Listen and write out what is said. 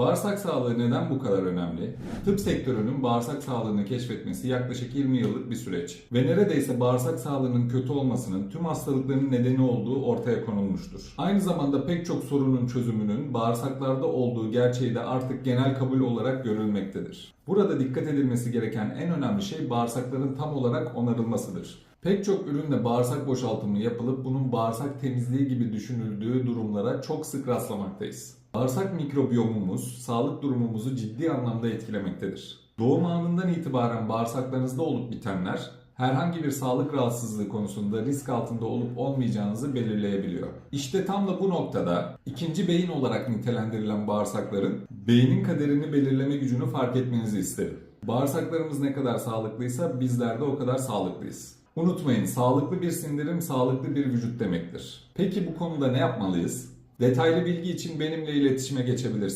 Bağırsak sağlığı neden bu kadar önemli? Tıp sektörünün bağırsak sağlığını keşfetmesi yaklaşık 20 yıllık bir süreç. Ve neredeyse bağırsak sağlığının kötü olmasının tüm hastalıkların nedeni olduğu ortaya konulmuştur. Aynı zamanda pek çok sorunun çözümünün bağırsaklarda olduğu gerçeği de artık genel kabul olarak görülmektedir. Burada dikkat edilmesi gereken en önemli şey bağırsakların tam olarak onarılmasıdır. Pek çok ürünle bağırsak boşaltımı yapılıp bunun bağırsak temizliği gibi düşünüldüğü durumlara çok sık rastlamaktayız. Bağırsak mikrobiyomumuz sağlık durumumuzu ciddi anlamda etkilemektedir. Doğum anından itibaren bağırsaklarınızda olup bitenler herhangi bir sağlık rahatsızlığı konusunda risk altında olup olmayacağınızı belirleyebiliyor. İşte tam da bu noktada ikinci beyin olarak nitelendirilen bağırsakların beynin kaderini belirleme gücünü fark etmenizi isterim. Bağırsaklarımız ne kadar sağlıklıysa bizler de o kadar sağlıklıyız. Unutmayın sağlıklı bir sindirim sağlıklı bir vücut demektir. Peki bu konuda ne yapmalıyız? Detaylı bilgi için benimle iletişime geçebilirsiniz.